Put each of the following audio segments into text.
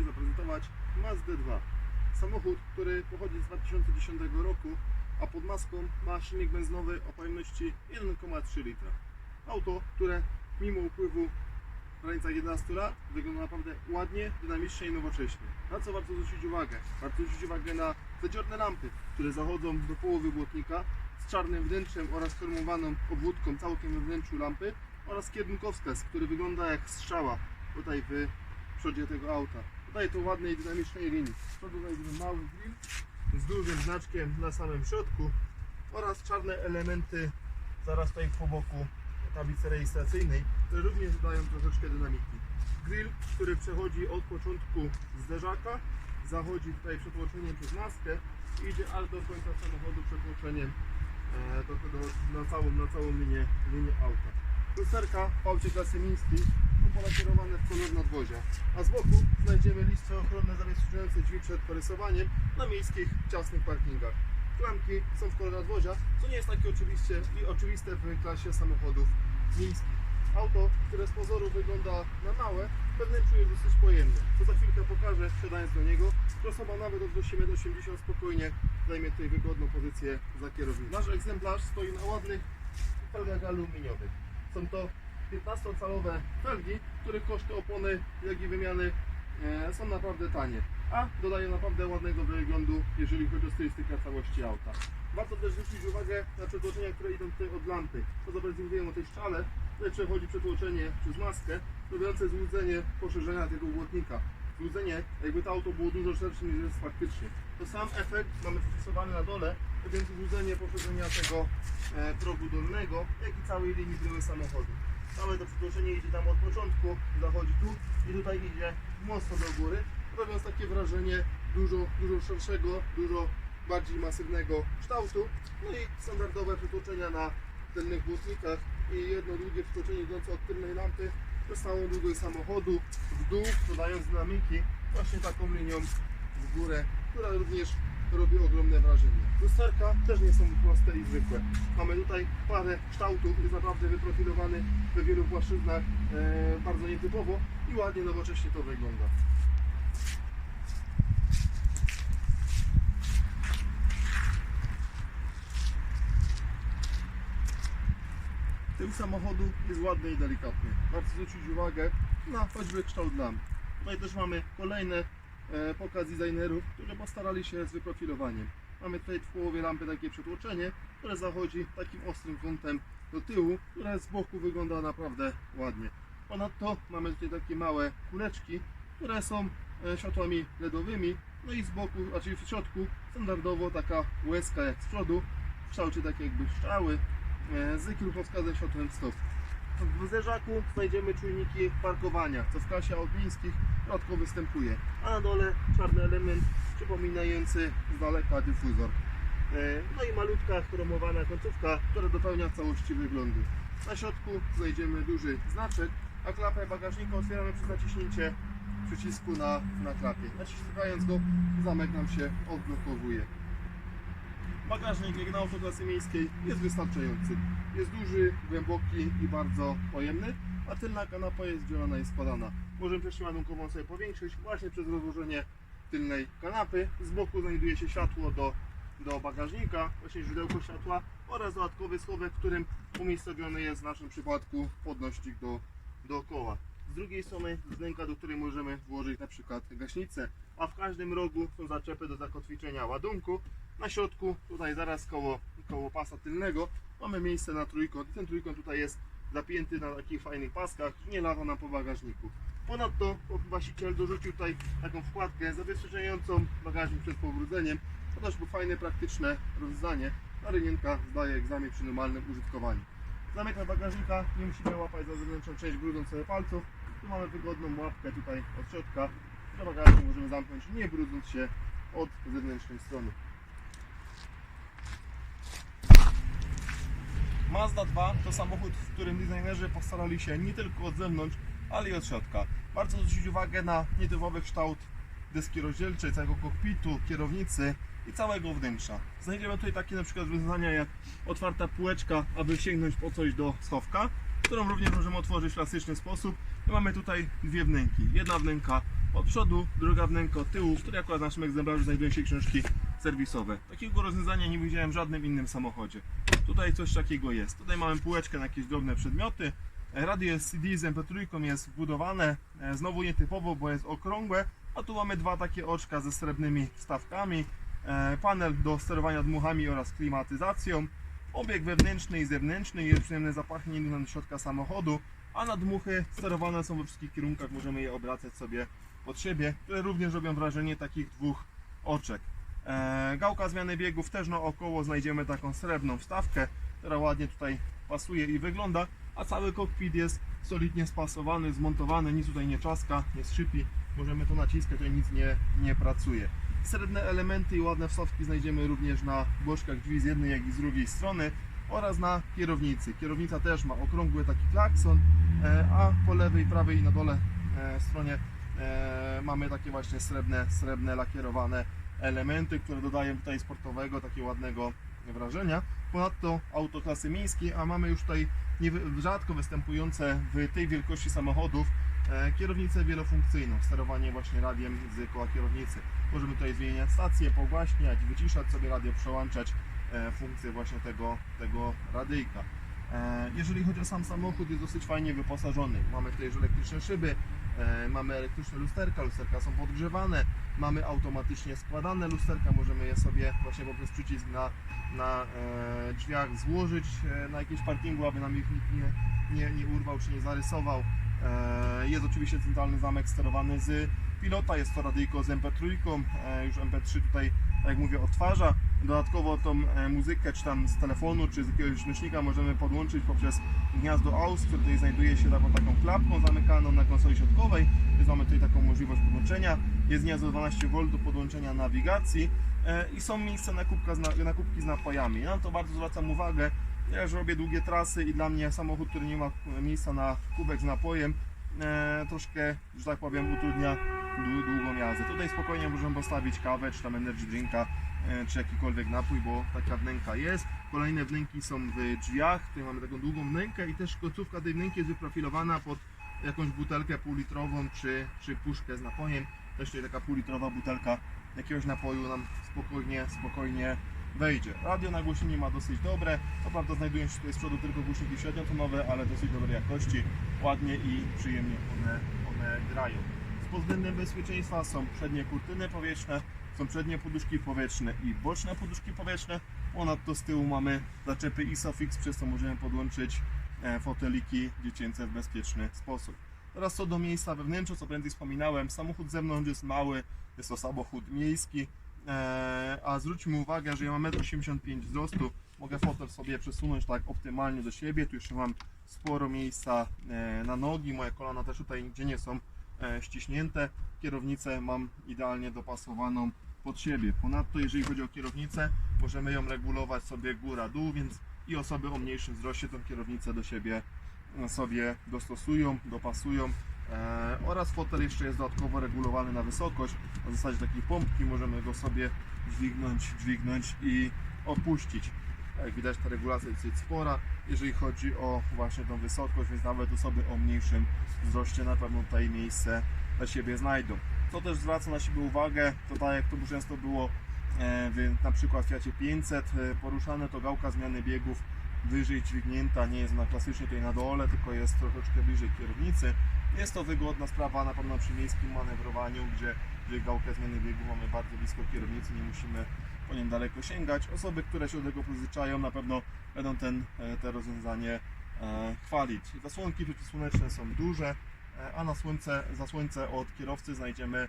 Ciebie zaprezentować Mazdę 2. Samochód, który pochodzi z 2010 roku, a pod maską ma silnik benzynowy o pojemności 1,3 litra. Auto, które mimo upływu w granicach 11 lat wygląda naprawdę ładnie, dynamicznie i nowocześnie. Na co warto zwrócić uwagę? Warto zwrócić uwagę na zadziorne lampy, które zachodzą do połowy błotnika z czarnym wnętrzem oraz formowaną obwódką całkiem we wnętrzu lampy oraz kierunkowskaz, który wygląda jak strzała tutaj w przodzie tego auta. Tutaj to ładnej, dynamicznej linii. Z przodu znajdziemy mały grill z dużym znaczkiem na samym środku oraz czarne elementy zaraz tutaj po boku tablicy rejestracyjnej, które również dodają troszeczkę dynamiki. Grill, który przechodzi od początku zderzaka, zachodzi tutaj przetłoczeniem przez maskę i idzie aż do końca samochodu przetłoczeniem e, do, do, na, całą, na całą linię, linię auta. Lusterka w aucie klasy są polakierowane w kolor nadwozia, a z boku znajdziemy listwy ochronne zabezpieczające drzwi przed porysowaniem na miejskich, ciasnych parkingach. Klamki są w kolor nadwozia, co nie jest takie oczywiście i oczywiste w klasie samochodów miejskich. Auto, które z pozoru wygląda na małe, w wewnętrzu jest dosyć pojemne, co za chwilkę pokażę, wsiadając do niego, że osoba nawet od 1,80 m spokojnie zajmie tutaj wygodną pozycję za kierownicą. Nasz egzemplarz stoi na ładnych felgach aluminiowych. Są to 15-calowe felgi, których koszty opony, jak i wymiany e, są naprawdę tanie, a dodają naprawdę ładnego wyglądu, jeżeli chodzi o stylistykę całości auta. Warto też zwrócić uwagę na przetłoczenia, które idą tutaj od lampy. To zobaczymy mówiłem o tej szczale, tutaj przechodzi przetłoczenie przez maskę, robiące złudzenie poszerzenia tego błotnika. Złudzenie, jakby to auto było dużo szersze niż jest faktycznie. To sam efekt mamy zapisowany na dole, więc złudzenie poszerzenia tego e, progu dolnego, jak i całej linii bryły samochodu. Całe to przetłoczenie idzie tam od początku, zachodzi tu i tutaj idzie mocno do góry, robiąc takie wrażenie dużo, dużo szerszego, dużo bardziej masywnego kształtu. No i standardowe przetłoczenia na tylnych błotnikach i jedno długie przetłoczenie idące od tylnej lampy przez całą długość samochodu w dół, dodając dynamiki właśnie taką linią w górę, która również robi ogromne wrażenie. Lusterka też nie są proste i zwykłe. Mamy tutaj parę kształtów, jest naprawdę wyprofilowany we wielu płaszczyznach e, bardzo nietypowo i ładnie, nowocześnie to wygląda. Tył samochodu jest ładny i delikatny. Warto zwrócić uwagę na choćby kształt lamp. Tutaj też mamy kolejne pokaz designerów, którzy postarali się z wyprofilowaniem. Mamy tutaj w połowie lampy takie przetłoczenie, które zachodzi takim ostrym kątem do tyłu, które z boku wygląda naprawdę ładnie. Ponadto mamy tutaj takie małe kuleczki, które są e, światłami LEDowymi, no i z boku, znaczy w środku standardowo taka łezka jak z przodu, w kształcie takiej jakby strzały, e, z kierunkowskazem światłem stop. W zderzaku znajdziemy czujniki parkowania, co w klasie alpińskich rzadko występuje. A na dole czarny element przypominający z daleka dyfuzor. E, No i malutka chromowana końcówka, która dopełnia całości wyglądu. Na środku znajdziemy duży znaczek, a klapę bagażnika otwieramy przez naciśnięcie przycisku na, na klapie. Naciskając go, zamek nam się odblokowuje. Bagażnik auto klasy miejskiej jest wystarczający. Jest duży, głęboki i bardzo pojemny, a tylna kanapa jest dzielona i składana. Możemy przestrzeń ładunkową sobie powiększyć właśnie przez rozłożenie tylnej kanapy. Z boku znajduje się światło do, do bagażnika, właśnie źródełko światła oraz dodatkowy schowek, w którym umiejscowiony jest w naszym przypadku podnośnik do, dookoła. Z drugiej strony wnęka, do której możemy włożyć na przykład gaśnicę, a w każdym rogu są zaczepy do zakotwiczenia ładunku. Na środku, tutaj zaraz koło, koło pasa tylnego, mamy miejsce na trójkąt. Ten trójkąt tutaj jest zapięty na takich fajnych paskach, nie lata nam po bagażniku. Ponadto właściciel dorzucił tutaj taką wkładkę zabezpieczającą bagażnik przed powróceniem. To też było fajne, praktyczne rozwiązanie. A rynienka zdaje egzamin przy normalnym użytkowaniu. Zamykam bagażnika, nie musimy łapać za zewnętrzną część brudząc sobie palców. Tu mamy wygodną łapkę tutaj od środka, że bagażnik możemy zamknąć nie brudząc się od zewnętrznej strony. Mazda 2 to samochód, w którym designerzy postarali się nie tylko od zewnątrz, ale i od środka. Bardzo zwrócić uwagę na nietypowy kształt deski rozdzielczej, całego kokpitu, kierownicy i całego wnętrza. Znajdziemy tutaj takie na przykład rozwiązania jak otwarta półeczka, aby sięgnąć po coś do schowka, którą również możemy otworzyć w klasyczny sposób. I mamy tutaj dwie wnęki. Jedna wnęka Od przodu druga wnęka od tyłu, w której akurat w naszym egzemplarzu znajdują się książki serwisowe. Takiego rozwiązania nie widziałem w żadnym innym samochodzie. Tutaj coś takiego jest. Tutaj mamy półeczkę na jakieś drobne przedmioty. Radio jest CD z MP3 jest wbudowane, e, znowu nietypowo, bo jest okrągłe, a tu mamy dwa takie oczka ze srebrnymi wstawkami, e, panel do sterowania dmuchami oraz klimatyzacją, obieg wewnętrzny i zewnętrzny, jest przyjemne zapachnięcie do środka samochodu, a na dmuchy sterowane są we wszystkich kierunkach, możemy je obracać sobie pod siebie, które również robią wrażenie takich dwóch oczek. E, gałka zmiany biegów też naokoło znajdziemy taką srebrną wstawkę, która ładnie tutaj pasuje i wygląda, a cały kokpit jest solidnie spasowany, zmontowany, nic tutaj nie czaska, nie skrzypi, możemy to naciskać, to nic nie, nie pracuje. Srebrne elementy i ładne wstawki znajdziemy również na boczkach drzwi z jednej jak i z drugiej strony oraz na kierownicy. Kierownica też ma okrągły taki klakson, e, a po lewej, prawej i na dole e, stronie mamy takie właśnie srebrne, srebrne lakierowane elementy, które dodają tutaj sportowego, takiego ładnego wrażenia. Ponadto auto klasy miejskiej, a mamy już tutaj rzadko występujące w tej wielkości samochodów e, kierownicę wielofunkcyjną, sterowanie właśnie radiem z koła kierownicy. Możemy tutaj zmieniać stację, pogłaśniać, wyciszać sobie radio, przełączać e, funkcję właśnie tego, tego radyjka. E, Jeżeli chodzi o sam samochód, jest dosyć fajnie wyposażony. Mamy tutaj już elektryczne szyby, mamy elektryczne lusterka, lusterka są podgrzewane, mamy automatycznie składane lusterka, możemy je sobie właśnie poprzez przycisk na, na e, drzwiach złożyć e, na jakimś parkingu, aby nam ich nikt nie, nie, nie urwał czy nie zarysował. E, jest oczywiście centralny zamek sterowany z pilota, jest to radyjko z MP3, e, już MP3 tutaj, tak jak mówię, odtwarza. Dodatkowo tą e, muzykę, czy tam z telefonu, czy z jakiegoś nośnika możemy podłączyć poprzez gniazdo AUX, które tutaj znajduje się taką, taką klapką zamykaną na konsoli środkowej, więc mamy tutaj taką możliwość podłączenia. Jest gniazdo 12V do podłączenia nawigacji e, i są miejsca na, kubka na, kubki z napojami. Ja na to bardzo zwracam uwagę, ja już robię długie trasy i dla mnie samochód, który nie ma miejsca na kubek z napojem, e, troszkę, że tak powiem, utrudnia dłu- długą jazdę. Tutaj spokojnie możemy postawić kawę, czy tam energy drinka, czy jakikolwiek napój, bo taka wnęka jest. Kolejne wnęki są w drzwiach, tutaj mamy taką długą wnękę i też końcówka tej wnęki jest wyprofilowana pod jakąś butelkę półlitrową, czy, czy puszkę z napojem. Też tutaj taka półlitrowa butelka jakiegoś napoju nam spokojnie, spokojnie wejdzie. Radio nagłośnienie ma dosyć dobre, co prawda znajdują się tutaj z przodu tylko głośniki średniotonowe, ale dosyć dobrej jakości, ładnie i przyjemnie one, one grają. Pod względem bezpieczeństwa są przednie kurtyny powietrzne, są przednie poduszki powietrzne i boczne poduszki powietrzne. Ponadto z tyłu mamy zaczepy ISOFIX, przez co możemy podłączyć e, foteliki dziecięce w bezpieczny sposób. Teraz co do miejsca wewnętrznego, co prędzej wspominałem, samochód zewnątrz jest mały, jest to samochód miejski, e, a zwróćmy uwagę, że ja mam 1,85 m wzrostu, mogę fotel sobie przesunąć tak optymalnie do siebie, tu jeszcze mam sporo miejsca e, na nogi, moje kolana też tutaj nigdzie nie są ściśnięte, kierownicę mam idealnie dopasowaną pod siebie. Ponadto jeżeli chodzi o kierownicę, możemy ją regulować sobie góra-dół, więc i osoby o mniejszym wzroście tą kierownicę do siebie e, sobie dostosują, dopasują. E, oraz fotel jeszcze jest dodatkowo regulowany na wysokość. Na zasadzie takiej pompki możemy go sobie dźwignąć, dźwignąć i opuścić. Jak widać ta regulacja jest dosyć spora, jeżeli chodzi o właśnie tą wysokość, więc nawet osoby o mniejszym wzroście na pewno tutaj miejsce dla siebie znajdą. Co też zwraca na siebie uwagę, to tak jak to często było e, w na przykład Fiacie 500 e, poruszane, to gałka zmiany biegów wyżej dźwignięta, nie jest ona klasycznie tutaj na dole, tylko jest troszeczkę bliżej kierownicy. Jest to wygodna sprawa na pewno przy miejskim manewrowaniu, gdzie, gdzie gałkę zmiany biegów mamy bardzo blisko kierownicy, nie musimy po nią daleko sięgać. Osoby, które się do tego przyzwyczają, na pewno będą ten, e, te rozwiązanie e, chwalić. Zasłonki przeciwsłoneczne są duże, e, a na słońce, za słońce od kierowcy znajdziemy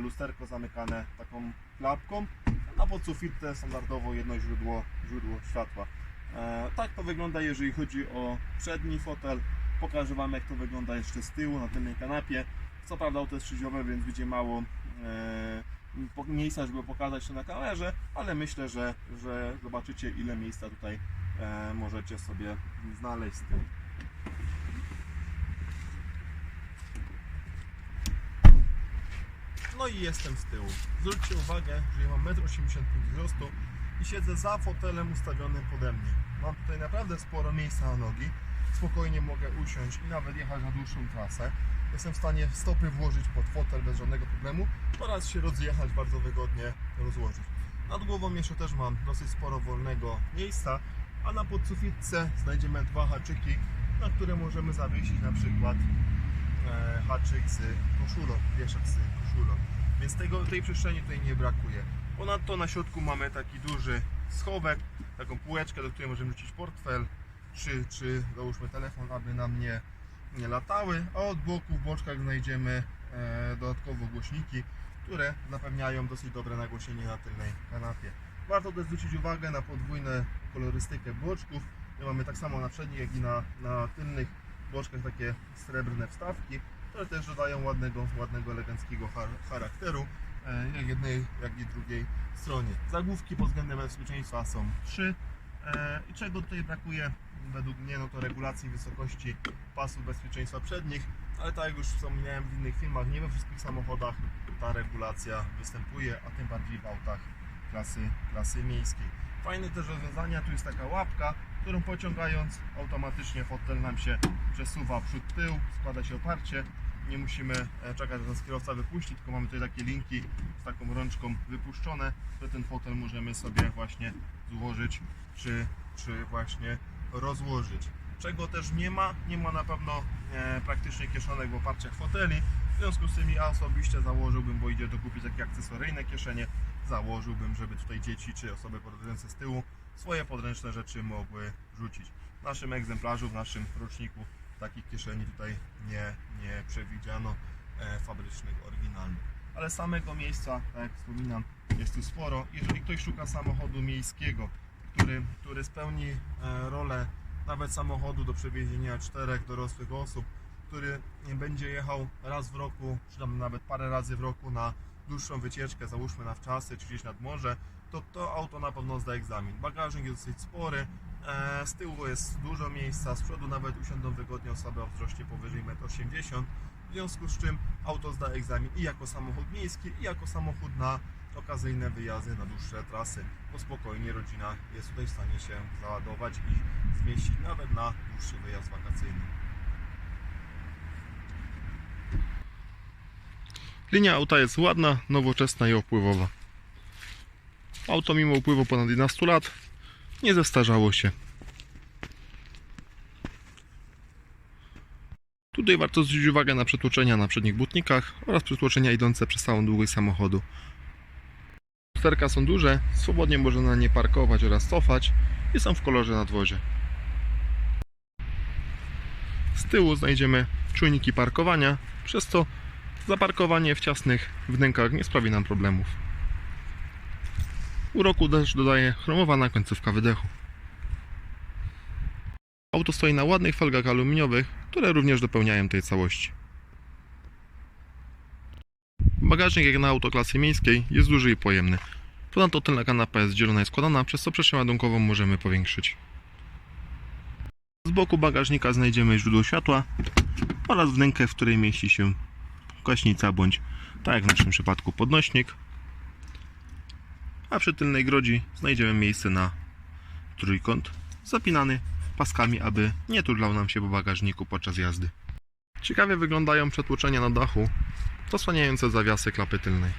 lusterko zamykane taką klapką. Na podsufitę standardowo jedno źródło, źródło światła. Tak to wygląda, jeżeli chodzi o przedni fotel. Pokażę Wam, jak to wygląda jeszcze z tyłu na tylnej kanapie. Co prawda auto jest szyziowe, więc będzie mało miejsca, żeby pokazać to na kamerze, ale myślę, że, że zobaczycie, ile miejsca tutaj e, możecie sobie znaleźć z tyłu. No i jestem z tyłu. Zwróćcie uwagę, że ja mam 1,85 m wzrostu i siedzę za fotelem ustawionym pode mnie. Mam tutaj naprawdę sporo miejsca na nogi. Spokojnie mogę usiąść i nawet jechać na dłuższą trasę. Jestem w stanie stopy włożyć pod fotel bez żadnego problemu oraz się rozjechać bardzo wygodnie rozłożyć. Nad głową jeszcze też mam dosyć sporo wolnego miejsca, a na podsufitce znajdziemy dwa haczyki, na które możemy zawiesić na przykład e, haczyk z koszulą, wieszak z koszulą. Więc tego, tej przestrzeni tutaj nie brakuje. Ponadto na środku mamy taki duży schowek, taką półeczkę, do której możemy rzucić portfel, czy, czy załóżmy telefon, aby nam nie, nie latały, a od boku w boczkach znajdziemy e, dodatkowo głośniki, które zapewniają dosyć dobre nagłośnienie na tylnej kanapie. Warto też zwrócić uwagę na podwójną kolorystykę boczków. My mamy tak samo na przednich, jak i na, na tylnych boczkach takie srebrne wstawki, które też dodają ładnego, ładnego eleganckiego char- charakteru, e, jak jednej, jak i drugiej stronie. Zagłówki pod względem bezpieczeństwa są trzy. E, I czego tutaj brakuje według mnie, no to regulacji wysokości pasów bezpieczeństwa przednich, ale tak jak już wspomniałem w innych filmach, nie we wszystkich samochodach ta regulacja występuje, a tym bardziej w autach klasy, klasy miejskiej. Fajne też rozwiązania, tu jest taka łapka, którą pociągając automatycznie fotel nam się przesuwa przód tył, składa się oparcie. Nie musimy e, czekać, aż nas kierowca wypuści, tylko mamy tutaj takie linki z taką rączką wypuszczone, że ten fotel możemy sobie właśnie złożyć czy, czy właśnie rozłożyć. Czego też nie ma, nie ma na pewno e, praktycznie kieszonek w oparciach foteli. W związku z tym ja osobiście założyłbym, bo idzie dokupić takie akcesoryjne kieszenie, założyłbym, żeby tutaj dzieci czy osoby podróżujące z tyłu swoje podręczne rzeczy mogły rzucić. W naszym egzemplarzu, w naszym roczniku takich kieszeni tutaj nie, nie przewidziano e, fabrycznych, oryginalnych. Ale samego miejsca, tak jak wspominam, jest tu sporo. Jeżeli ktoś szuka samochodu miejskiego, który, który spełni e, rolę nawet samochodu do przewiezienia czterech dorosłych osób, który będzie jechał raz w roku, czy tam nawet parę razy w roku na dłuższą wycieczkę, załóżmy na wczasy, czy gdzieś nad morze, to to auto na pewno zda egzamin. Bagażnik jest dosyć spory, e, z tyłu jest dużo miejsca, z przodu nawet usiądą wygodnie osoby o wzroście powyżej 1,80 m, w związku z czym auto zda egzamin i jako samochód miejski, i jako samochód na okazyjne wyjazdy na dłuższe trasy, bo spokojnie rodzina jest tutaj w stanie się załadować i zmieścić nawet na dłuższy wyjazd wakacyjny. Linia auta jest ładna, nowoczesna i opływowa. Auto mimo upływu ponad 11 lat nie zestarzało się. Tutaj warto zwrócić uwagę na przetłoczenia na przednich butnikach oraz przetłoczenia idące przez całą długość samochodu. Lusterka są duże, swobodnie można na nie parkować oraz cofać i są w kolorze nadwozie. Z tyłu znajdziemy czujniki parkowania, przez co zaparkowanie w ciasnych wnękach nie sprawi nam problemów. Uroku też dodaje chromowana końcówka wydechu. Auto stoi na ładnych felgach aluminiowych, które również dopełniają tej całości. Bagażnik jak na auto klasy miejskiej jest duży i pojemny. Ponadto tylna kanapa jest dzielona i składana, przez co przestrzeń ładunkową możemy powiększyć. Z boku bagażnika znajdziemy źródło światła oraz wnękę, w której mieści się gaśnica bądź, tak jak w naszym przypadku, podnośnik. A przy tylnej grodzi znajdziemy miejsce na trójkąt zapinany paskami, aby nie turlał nam się po bagażniku podczas jazdy. Ciekawie wyglądają przetłoczenia na dachu zasłaniające zawiasy klapy tylnej.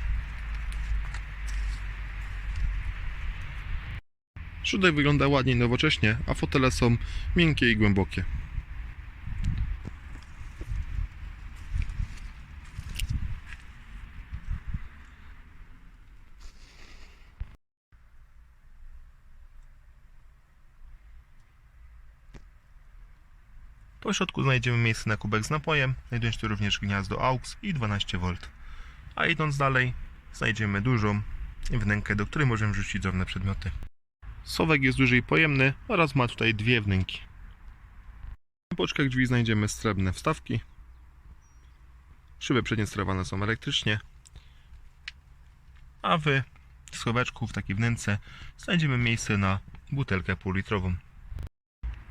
Środek wygląda ładnie i nowocześnie, a fotele są miękkie i głębokie. Po środku znajdziemy miejsce na kubek z napojem, znajdując tu również gniazdo AUX i 12V. A idąc dalej, znajdziemy dużą wnękę, do której możemy wrzucić drobne przedmioty. Sowek jest duży i pojemny oraz ma tutaj dwie wnęki. Na boczkach drzwi znajdziemy srebrne wstawki. Szyby przednie sterowane są elektrycznie. A w schoweczku, w takiej wnęce, znajdziemy miejsce na butelkę półlitrową.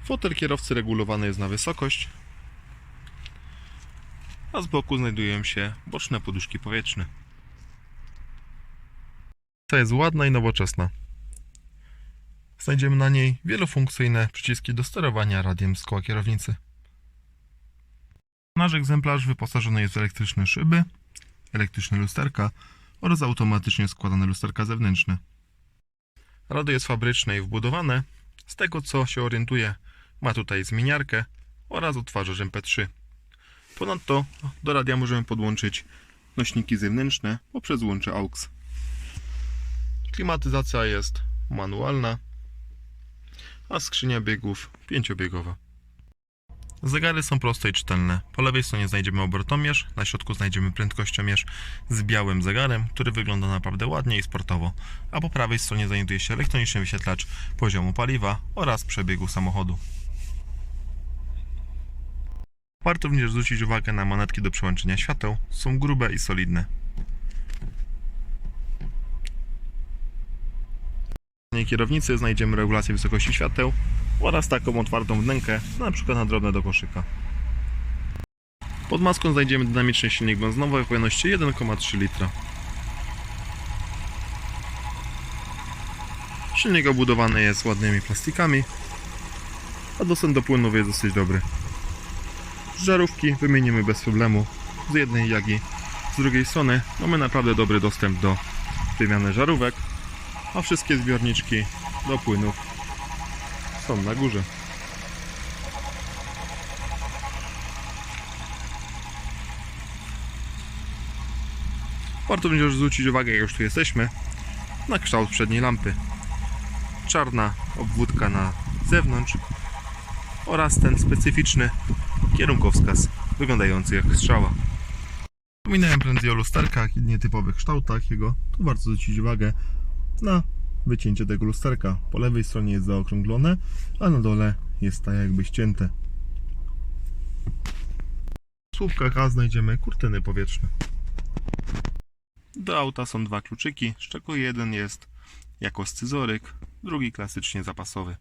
Fotel kierowcy regulowany jest na wysokość, a z boku znajdują się boczne poduszki powietrzne. Ta jest ładna i nowoczesna. Znajdziemy na niej wielofunkcyjne przyciski do sterowania radiem z koła kierownicy. Nasz egzemplarz wyposażony jest w elektryczne szyby, elektryczne lusterka oraz automatycznie składane lusterka zewnętrzne. Radio jest fabryczne i wbudowane. Z tego co się orientuję, ma tutaj zmieniarkę oraz odtwarzacz MP3. Ponadto do radia możemy podłączyć nośniki zewnętrzne poprzez łącze AUX. Klimatyzacja jest manualna, a skrzynia biegów pięciobiegowa. Zegary są proste i czytelne. Po lewej stronie znajdziemy obrotomierz, na środku znajdziemy prędkościomierz z białym zegarem, który wygląda naprawdę ładnie i sportowo, a po prawej stronie znajduje się elektroniczny wyświetlacz poziomu paliwa oraz przebiegu samochodu. Warto również zwrócić uwagę na manetki do przełączenia świateł. Są grube i solidne. Stronie kierownicy znajdziemy regulację wysokości świateł oraz taką otwartą wnękę, na przykład na drobne do koszyka. Pod maską znajdziemy dynamiczny silnik benzynowy o pojemności 1,3 litra. Silnik obudowany jest ładnymi plastikami, a dostęp do płynów jest dosyć dobry. Żarówki wymienimy bez problemu z jednej jak i z drugiej strony mamy naprawdę dobry dostęp do wymiany żarówek, a wszystkie zbiorniczki do płynów są na górze. Warto również zwrócić uwagę, jak już tu jesteśmy, na kształt przedniej lampy. Czarna obwódka na zewnątrz oraz ten specyficzny kierunkowskaz wyglądający jak strzała. Wspominałem prędzej o lusterkach i nietypowych kształtach jego. Tu warto zwrócić uwagę na wycięcie tego lusterka. Po lewej stronie jest zaokrąglone, a na dole jest tak jakby ścięte. W słupkach A znajdziemy kurtyny powietrzne. Do auta są dwa kluczyki, z czego jeden jest jako scyzoryk, drugi klasycznie zapasowy.